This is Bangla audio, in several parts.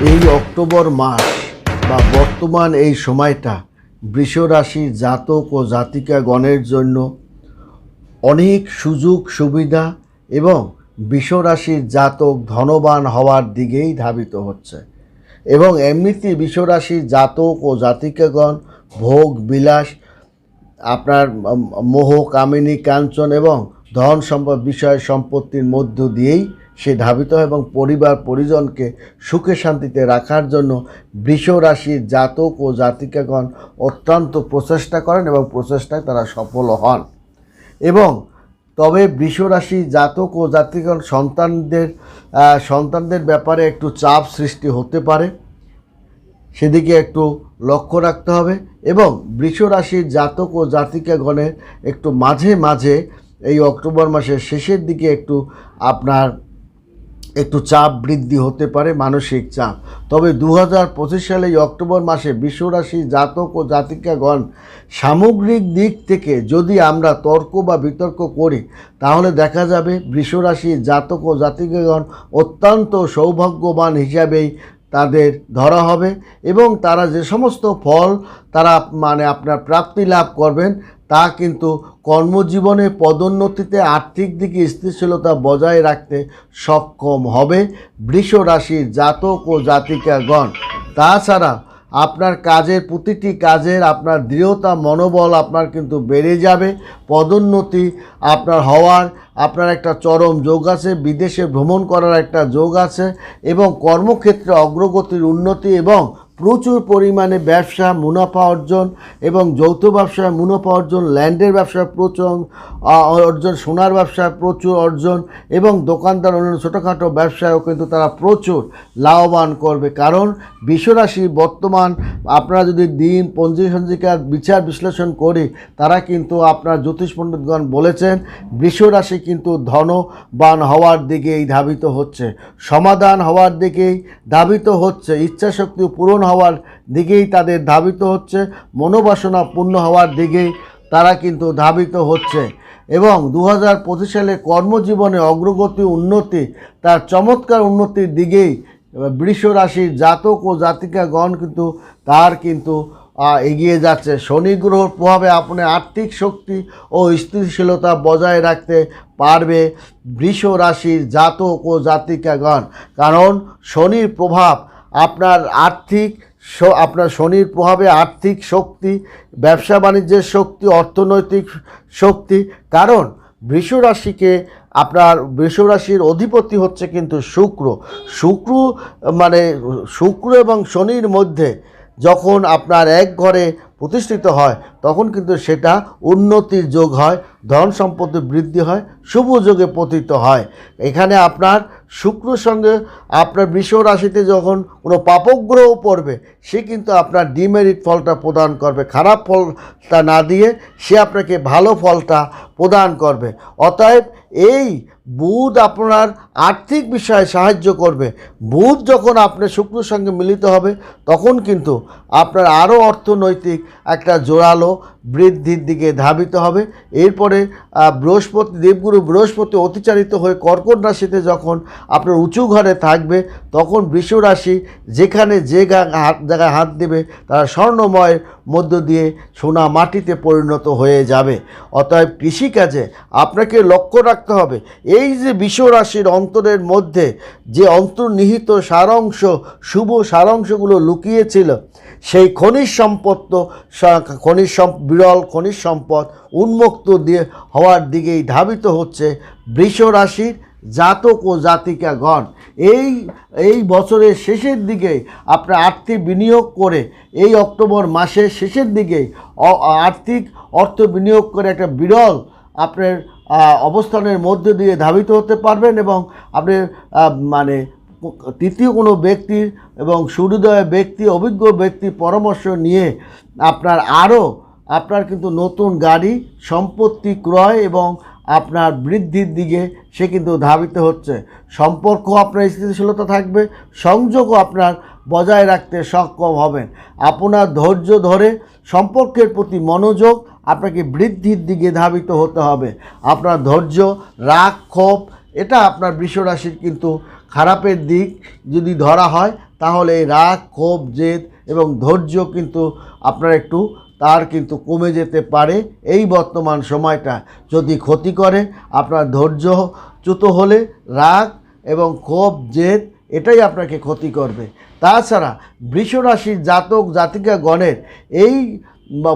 এই অক্টোবর মাস বা বর্তমান এই সময়টা বৃষরাশির জাতক ও জাতিকাগণের জন্য অনেক সুযোগ, সুবিধা এবং বিশ্বরাশির জাতক ধনবান হওয়ার দিকেই ধাবিত হচ্ছে। এবং এমনিতে বিশ্বরাশির জাতক ও জাতিকাগণ ভোগ, বিলাস, আপনার মোহ, কামিনী, কাঞ্চন এবং ধন সম্পদ বিষয় সম্পত্তির মধ্য দিয়েই সে ধাবিত এবং পরিবার পরিজনকে সুখে শান্তিতে রাখার জন্য বৃষ রাশির জাতক ও জাতিকাগণ অত্যন্ত প্রচেষ্টা করেন এবং প্রচেষ্টায় তারা সফল হন। এবং তবে বৃষরাশি জাতক ও জাতিগণ সন্তানদের সন্তানদের ব্যাপারে একটু চাপ সৃষ্টি হতে পারে। সেদিকে একটু লক্ষ্য রাখতে হবে এবং বৃষ রাশির জাতক ও জাতিকাগণের একটু মাঝে মাঝে এই অক্টোবর মাসের শেষের দিকে একটু আপনার একটু চাপ বৃদ্ধি হতে পারে মানসিক চাপ। তবে দু হাজার পঁচিশ সালে অক্টোবর মাসে বিশ্বরাশি জাতক ও জাতিকাগণ সামগ্রিক দিক থেকে যদি আমরা তর্ক বা বিতর্ক করি, তাহলে দেখা যাবে বিশ্বরাশি জাতক ও জাতিকাগণ অত্যন্ত সৌভাগ্যবান হিসাবেই তাদের ধরা হবে এবং তারা যে সমস্ত ফল তারা মানে আপনার প্রাপ্তি লাভ করবেন, তা কিন্তু কর্মজীবনে পদোন্নতিতে আর্থিক দিকে স্থিতিশীলতা বজায় রাখতে সক্ষম হবে বৃষ রাশির জাতক ও জাতিকাগণ। তাছাড়া আপনার কাজের, প্রতিটি কাজের আপনার দৃঢ়তা, মনোবল আপনার কিন্তু বেড়ে যাবে। পদোন্নতি আপনার হওয়ার, আপনার একটা চরম যোগ আছে, বিদেশে ভ্রমণ করার একটা যোগ আছে এবং কর্মক্ষেত্রে অগ্রগতির উন্নতি এবং প্রচুর পরিমাণে ব্যবসা, মুনাফা অর্জন এবং যৌথ ব্যবসায় মুনাফা অর্জন, ল্যান্ডের ব্যবসায় প্রচুর অর্জন, সোনার ব্যবসায় প্রচুর অর্জন এবং দোকানদার অন্যান্য ছোটোখাটো ব্যবসায়ও কিন্তু তারা প্রচুর লাভবান করবে। কারণ বিশ্বরাশি বর্তমান আপনারা যদি দিন পঞ্জি সঞ্জিকার বিচার বিশ্লেষণ করি, তারা কিন্তু আপনার জ্যোতিষ পণ্ডিতগণ বলেছেন, বৃষরাশি কিন্তু ধনবান হওয়ার দিকেই ধাবিত হচ্ছে, সমাধান হওয়ার দিকেই ধাবিত হচ্ছে ইচ্ছাশক্তি পূরণ হওয়ার দিকেই তাদের ধাবিত হচ্ছে। মনোবাসনা পূর্ণ হওয়ার দিকেই তারা কিন্তু ধাবিত হচ্ছে। এবং দু হাজার পঁচিশ সালে কর্মজীবনে অগ্রগতি, উন্নতি, তার চমৎকার উন্নতির দিকেই বৃষ রাশির জাতক ও জাতিকাগণ কিন্তু তার কিন্তু এগিয়ে যাচ্ছে। শনি গ্রহর প্রভাবে আপনি আর্থিক শক্তি ও স্থিতিশীলতা বজায় রাখতে পারবে বৃষ রাশির জাতক ও জাতিকাগণ। কারণ শনির প্রভাব আপনার আর্থিক আপনার শনির প্রভাবে আর্থিক শক্তি, ব্যবসা বাণিজ্যের শক্তি, অর্থনৈতিক শক্তি, কারণ বৃষ রাশিকে আপনার বৃষ রাশির অধিপতি হচ্ছে কিন্তু শুক্র। শুক্র মানে শুক্র এবং শনির মধ্যে যখন আপনার এক ঘরে প্রতিষ্ঠিত হয়, তখন কিন্তু সেটা উন্নতির যোগ হয়, ধন সম্পত্তি বৃদ্ধি হয়, শুভ যোগে পতিত হয়। এখানে আপনার শুক্র সঙ্গে আপনার বৃষ রাশিতে যখন কোনো পাপগ্রহ পড়বে, সে কিন্তু আপনার ডিমেরিট ফলটা প্রদান করবে। খারাপ ফলটা না দিয়ে সে আপনাকে ভালো ফলটা প্রদান করবে। অতএব এই বুধ আপনার আর্থিক বিষয়ে সাহায্য করবে। বুধ যখন আপনার শুক্রের সঙ্গে মিলিত হবে, তখন কিন্তু আপনার আরও অর্থনৈতিক একটা জোরালো বৃদ্ধির দিকে ধাবিত হবে। এরপরে বৃহস্পতি, দেবগুরু বৃহস্পতি অতিচারিত হয়ে কর্কট রাশিতে যখন আপনার উঁচু ঘরে থাকবে, তখন বৃষ রাশি যেখানে যে জায়গায় হাত দেবে, তারা স্বর্ণময়ের মধ্য দিয়ে সোনা মাটিতে পরিণত হয়ে যাবে। অতএব কৃষিকাজে আপনাকে লক্ষ্য রাখতে হবে। এই যে বিশ্বরাশির অন্তরের মধ্যে যে অন্তর্নিহিত সারাংশ, শুভ সারাংশগুলো লুকিয়েছিল, সেই খনিজ সম্পদ তো খনিজ বিরল খনিজ সম্পদ উন্মুক্ত দিয়ে হওয়ার দিকেই ধাবিত হচ্ছে বৃষ রাশির জাতক ও জাতিকাগণ। এই এই বছরের শেষের দিকে আপনার আর্থিক বিনিয়োগ করে, এই অক্টোবর মাসের শেষের দিকে আর্থিক অর্থ বিনিয়োগ করে একটা বিরল আপনার অবস্থানের মধ্যে দিয়ে ধাবিত হতে পারবেন এবং আপনি মানে তৃতীয় কোনো ব্যক্তির এবং সুহৃদয় ব্যক্তি, অভিজ্ঞ ব্যক্তির পরামর্শ নিয়ে আপনার আরও, আপনার কিন্তু নতুন গাড়ি, সম্পত্তি ক্রয় এবং আপনার বৃদ্ধির দিকে সে কিন্তু ধাবিত হচ্ছে। সম্পর্ক আপনার স্থিতিশীলতা থাকবে, সংযোগও আপনার বজায় রাখতে সক্ষম হবেন। আপনার ধৈর্য ধরে সম্পর্কের প্রতি মনোযোগ আপনাকে বৃদ্ধির দিকে ধাবিত হতে হবে। আপনার ধৈর্য, রাগ, ক্ষোভ, এটা আপনার বৃষরাশির কিন্তু খারাপের দিক। যদি ধরা হয়, তাহলে এই রাগ, ক্ষোভ, জেদ এবং ধৈর্য কিন্তু আপনার একটু, তার কিন্তু কমে যেতে পারে এই বর্তমান সময়টা। যদি ক্ষতি করে, আপনার ধৈর্যচ্যুত হলে রাগ এবং ক্ষোভ, জেদ, এটাই আপনাকে ক্ষতি করবে। তাছাড়া বৃষরাশির জাতক জাতিকা গণের এই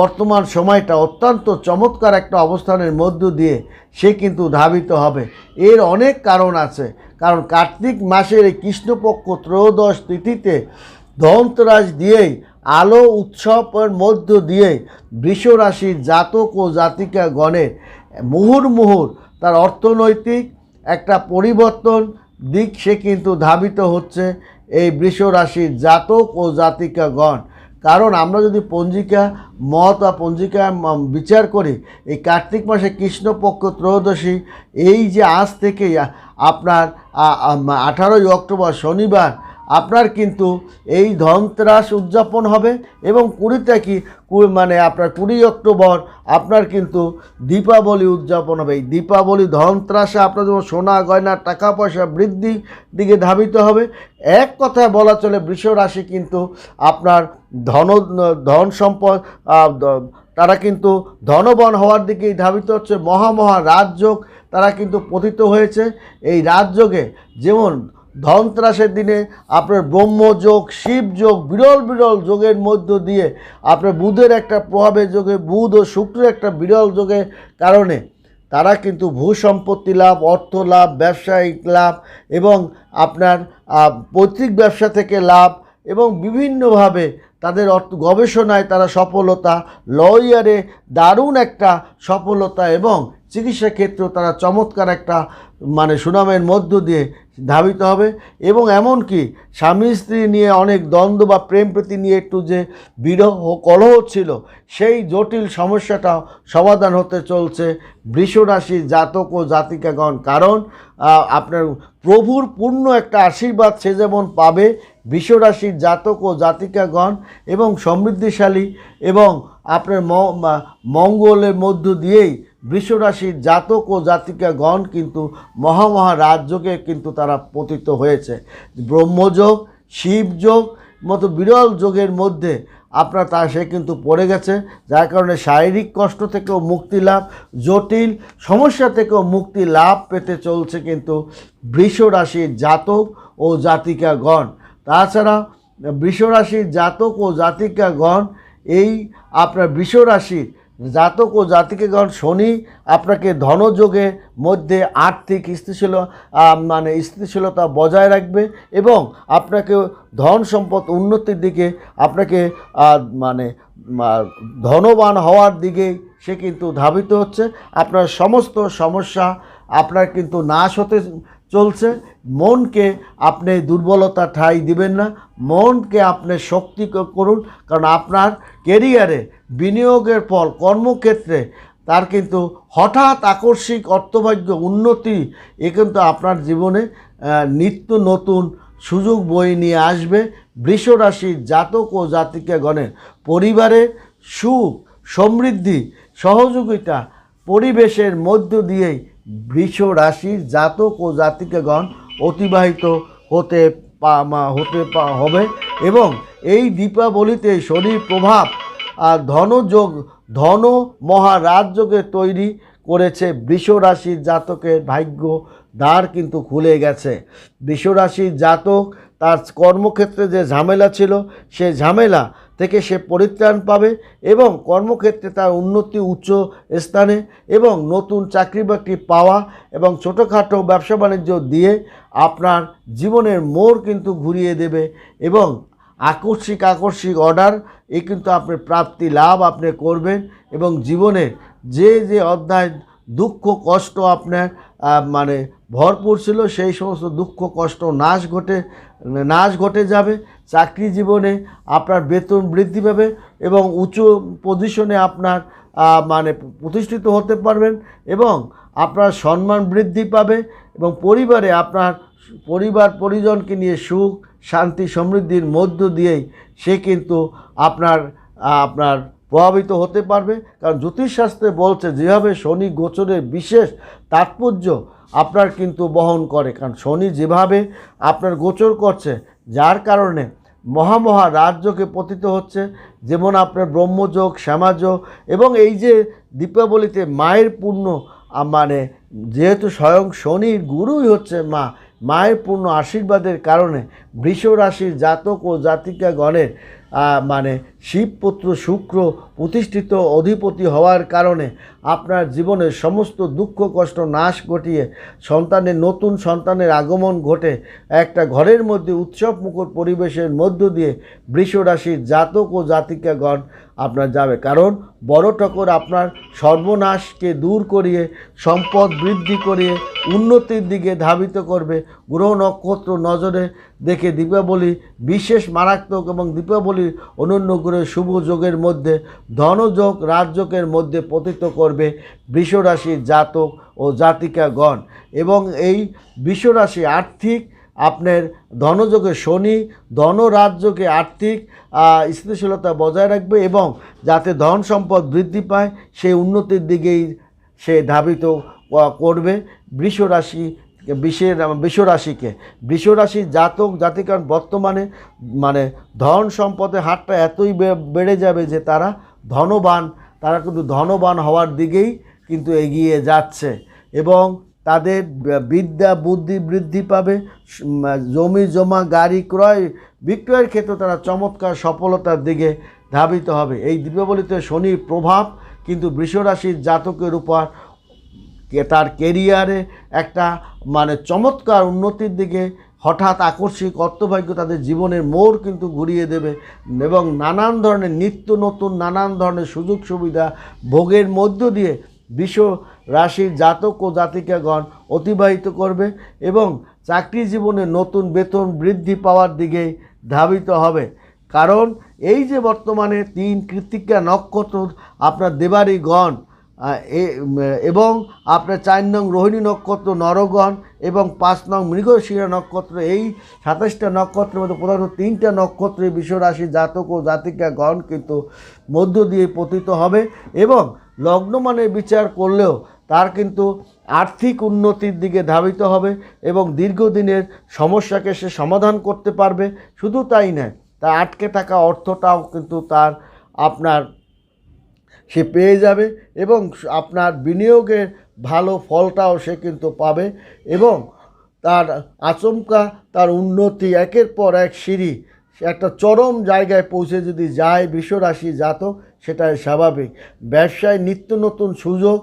বর্তমান সময়টা অত্যন্ত চমৎকার একটা অবস্থানের মধ্য দিয়ে সে কিন্তু ধাবিত হবে। এর অনেক কারণ আছে। কারণ কার্তিক মাসের এই কৃষ্ণপক্ষ ত্রয়োদশ তিথিতে ধনতেরাস দিয়েই, আলো উৎসবের মধ্য দিয়ে বৃষরাশির জাতক ও জাতিকা গণের মুহুর মুহুর তার অর্থনৈতিক একটা পরিবর্তন দিক সে কিন্তু ধাবিত হচ্ছে। এই বৃষ রাশির জাতক ও জাতিকাগণ কারণ আমরা যদি পঞ্জিকা মত বা পঞ্জিকা বিচার করি, এই কার্তিক মাসে কৃষ্ণপক্ষ ত্রয়োদশী, এই যে আজ থেকে আপনার আঠারোই অক্টোবর শনিবার আপনার কিন্তু এই ধনতেরাস উদযাপন হবে এবং কুড়ি তারিখ কু- মানে আপনার কুড়ি অক্টোবর আপনার কিন্তু দীপাবলি উদযাপন হবে। এই দীপাবলি ধনতেরাসে আপনার যেমন সোনা, গয়না, টাকা পয়সা বৃদ্ধি দিকে ধাবিত হবে। এক কথায় বলা চলে বৃষ রাশি কিন্তু আপনার ধন ধন সম্পদ তারা কিন্তু ধনবান হওয়ার দিকেই ধাবিত হচ্ছে। মহামহা রাজযোগ তারা কিন্তু পতিত হয়েছে। এই রাজযোগে যেমন ধনত্রাসের দিনে আপনার ব্রহ্মযোগ, শিবযোগ, বিরল বিরল যোগের মধ্য দিয়ে আপনার বুধের একটা প্রভাবের যোগে, বুধ ও শুক্রের একটা বিরল যোগের কারণে তারা কিন্তু ভূ সম্পত্তি লাভ, অর্থ লাভ, ব্যবসায়িক লাভ এবং আপনার পৈতৃক ব্যবসা থেকে লাভ এবং বিভিন্নভাবে তাদের গবেষণায় তারা সফলতা, লয়ারে দারুণ একটা সফলতা এবং চিকিৎসা ক্ষেত্রেও তারা চমৎকার একটা মানে সুনামের মধ্য দিয়ে ধাবিত হবে এবং এমনকি স্বামী স্ত্রী নিয়ে অনেক দ্বন্দ্ব বা প্রেম প্রীতি নিয়ে একটু যে বিরহ কলহ ছিল, সেই জটিল সমস্যাটা সমাধান হতে চলছে বৃষ রাশির জাতক ও জাতিকাগণ। কারণ আপনার প্রভুর পূর্ণ একটা আশীর্বাদ সে যেমন পাবে বিশ্বরাশির জাতক ও জাতিকাগণ এবং সমৃদ্ধিশালী এবং আপনার মঙ্গলের মধ্য দিয়েই বিশ্বরাশির জাতক ও জাতিকাগণ কিন্তু মহামহা রাজযোগে কিন্তু তারা পতিত হয়েছে। ব্রহ্মযোগ, শিবযোগ, মতো বিরল যোগের মধ্যে আপনার তা সে কিন্তু পড়ে গেছে, যার কারণে শারীরিক কষ্ট থেকেও মুক্তি লাভ, জটিল সমস্যা থেকেও মুক্তি লাভ পেতে চলছে কিন্তু বৃষ রাশির জাতক ও জাতিকাগণ। তাছাড়া বৃষ রাশির জাতক ও জাতিকাগণ, এই আপনার বৃষ রাশির জাতক ও জাতিকাগণ শনি আপনাকে ধনযোগের মধ্যে আর্থিক স্থিতিশীল মানে স্থিতিশীলতা বজায় রাখবে এবং আপনাকে ধন সম্পদ উন্নতির দিকে, আপনাকে মানে ধনবান হওয়ার দিকে সে কিন্তু ধাবিত হচ্ছে। আপনার সমস্ত সমস্যা আপনার কিন্তু নাশ হতে চলছে। মনকে আপনি দুর্বলতা ঠাঁই দিবেন না। মনকে আপনি শক্তি করুন। কারণ আপনার কেরিয়ারে বিনিয়োগের ফল, কর্মক্ষেত্রে তার কিন্তু হঠাৎ আকস্মিক অর্থভাগ্য উন্নতি, এ কিন্তু আপনার জীবনে নিত্য নতুন সুযোগ বয়ে নিয়ে আসবে। বৃষরাশির জাতক ও জাতিকাগণের পরিবারে সুখ, সমৃদ্ধি, সহযোগিতা পরিবেশের মধ্য দিয়েই বৃষ রাশির জাতক ও জাতিকাগণ অতিবাহিত হতে হতে হবে এবং এই দীপাবলিতে শনির প্রভাব আর ধনযোগ, ধন মহারাজযোগে তৈরি করেছে বৃষ রাশির জাতকের ভাগ্য। দ্বার কিন্তু খুলে গেছে। বৃষ রাশির জাতক তার কর্মক্ষেত্রে যে ঝামেলা ছিল, সে ঝামেলা থেকে সে পরিত্রাণ পাবে এবং কর্মক্ষেত্রে তার উন্নতি উচ্চ স্থানে এবং নতুন চাকরি বাকরি পাওয়া এবং ছোটোখাটো ব্যবসা বাণিজ্য দিয়ে আপনার জীবনের মোড় কিন্তু ঘুরিয়ে দেবে এবং আকস্মিক আকস্মিক অর্ডার এ কিন্তু আপনি প্রাপ্তি, লাভ আপনি করবেন এবং জীবনের যে যে অধ্যায় দুঃখ, কষ্ট আপনার মানে ভরপুর ছিল সেই সমস্ত দুঃখ, কষ্ট নাশ ঘটে নাশ ঘটে যাবে চাকরি জীবনে আপনার বেতন বৃদ্ধি পাবে এবং উঁচু পজিশনে আপনার মানে প্রতিষ্ঠিত হতে পারবেন এবং আপনার সম্মান বৃদ্ধি পাবে এবং পরিবারে আপনার পরিবার পরিজনকে নিয়ে সুখ, শান্তি, সমৃদ্ধির মধ্য দিয়েই সে কিন্তু আপনার আপনার প্রভাবিত হতে পারবে। কারণ জ্যোতিষশাস্ত্রে বলছে, যেভাবে শনি গোচরের বিশেষ তাৎপর্য আপনার কিন্তু বহন করে। কারণ শনি যেভাবে আপনার গোচর করছে যার কারণে মহামহা রাজযোগে পতিত হচ্ছে, যেমন আপনার ব্রহ্মযোগ, শ্যামাযোগ এবং এই যে দীপাবলিতে মায়ের পূর্ণ মানে যেহেতু স্বয়ং শনির গুরুই হচ্ছে মা, মায়ের পূর্ণ আশীর্বাদের কারণে বৃষ রাশির জাতক ও জাতিকাগণের মানে শিবপুত্র শুক্র প্রতিষ্ঠিত অধিপতি হওয়ার কারণে আপনার জীবনের সমস্ত দুঃখ, কষ্ট, নাশ ঘটিয়ে সন্তানের, নতুন সন্তানের আগমন ঘটে। একটা ঘরের মধ্যে উৎসব মুখর পরিবেশের মধ্য দিয়ে বৃষ রাশির জাতক ও জাতিকাগণ আপনার যাবে। কারণ বড় ঠাকুর আপনার সর্বনাশকে দূর করিয়ে, সম্পদ বৃদ্ধি করিয়ে, উন্নতির দিকে ধাবিত করবে। গ্রহ নক্ষত্র নজরে দেখে দীপাবলি বিশেষ মারাত্মক এবং দীপাবলির অনন্য গ্রহের শুভ যোগের মধ্যে ধনযোগ রাজযোগের মধ্যে পতিত করবে বৃষরাশির জাতক ও জাতিকাগণ। এবং এই বৃষরাশি আর্থিক, আপনার ধনযোগে শনি ধনরাজ্যকে আর্থিক স্থিতিশীলতা বজায় রাখবে এবং যাতে ধন সম্পদ বৃদ্ধি পায়, সেই উন্নতির দিকেই সে ধাবিত করবে। বৃষ রাশি বিষের বৃষ রাশিকে জাতক, জাতিকার বর্তমানে মানে ধন সম্পদের হারটা এতই বেড়ে যাবে যে তারা ধনবান, তারা কিন্তু ধনবান হওয়ার দিকেই কিন্তু এগিয়ে যাচ্ছে। এবং তাদের বিদ্যা, বুদ্ধি বৃদ্ধি পাবে জমি, জমা, গাড়ি ক্রয়, বিক্রয়ের ক্ষেত্রে তারা চমৎকার সফলতার দিকে ধাবিত হবে। এই দীপাবলিতে শনির প্রভাব কিন্তু বৃষরাশির জাতকের উপর তার কেরিয়ারে একটা মানে চমৎকার উন্নতির দিকে হঠাৎ আকস্মিক অর্থভাগ্য তাদের জীবনের মোড় কিন্তু ঘুরিয়ে দেবে এবং নানান ধরনের নিত্য নতুন নানান ধরনের সুযোগ সুবিধা ভোগের মধ্য দিয়ে বিশ্ব রাশির জাতক ও জাতিকাগণ অতিবাহিত করবে এবং চাকরি জীবনে নতুন বেতন বৃদ্ধি পাওয়ার দিকে ধাবিত হবে। কারণ এই যে বর্তমানে তিন কৃতিকা নক্ষত্র আপনার এ- উম, এবং আপনার চার নং রোহিণী নক্ষত্র নরগণ এবং পাঁচ নং মৃগশিরা নক্ষত্র, এই সাতাশটা নক্ষত্রের মধ্যে প্রধানত তিনটা নক্ষত্রে বিশ্বরাশি জাতক ও জাতিকা গণ কিন্তু মধ্য দিয়ে পতিত হবে এবং লগ্নমানের বিচার করলেও তার কিন্তু আর্থিক উন্নতির দিকে ধাবিত হবে এবং দীর্ঘদিনের সমস্যাকে সে সমাধান করতে পারবে। শুধু তাই নয় তার আটকে থাকা অর্থটাও কিন্তু তার আপনার সে পেয়ে যাবে এবং আপনার বিনিয়োগের ভালো ফলটাও সে কিন্তু পাবে এবং তার আচমকা, তার উন্নতি একের পর এক সিঁড়ি, একটা চরম জায়গায় পৌঁছে যদি যায় বিশ্বরাশি জাতক, সেটাই স্বাভাবিক। ব্যবসায় নিত্য নতুন সুযোগ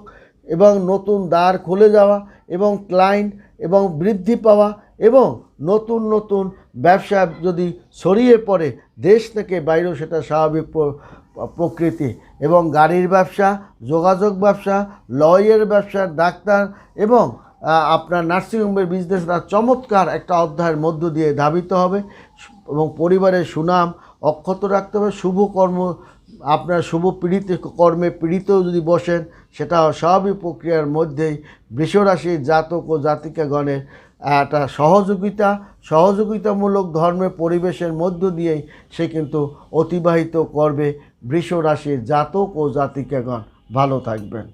এবং নতুন দ্বার খুলে যাওয়া এবং ক্লায়েন্ট এবং বৃদ্ধি পাওয়া এবং নতুন নতুন ব্যবসা যদি ছড়িয়ে পড়ে, দেশ থেকে বাইরেও সেটা স্বাভাবিক প্রকৃতি এবং গাড়ির ব্যবসা, যোগাযোগ ব্যবসা, লয়ের ব্যবসা, ডাক্তার এবং আপনার নার্সিংহোমের বিজনেস চমৎকার একটা অধ্যায়ের মধ্য দিয়ে ধাবিত হবে। এবং পরিবারের সুনাম অক্ষত রাখতে হবে। শুভ কর্ম, আপনার শুভ পীড়িত কর্মে পীড়িতও যদি বসেন সেটা স্বাভাবিক প্রক্রিয়ার মধ্যেই বৃষরাশির জাতক ও জাতিকাগণের একটা সহযোগিতা, সহযোগিতামূলক ধর্মের পরিবেশের মধ্য দিয়েই সে কিন্তু অতিবাহিত করবে বৃষ রাশির জাতক ও জাতিকাগণ ভালো থাকবেন।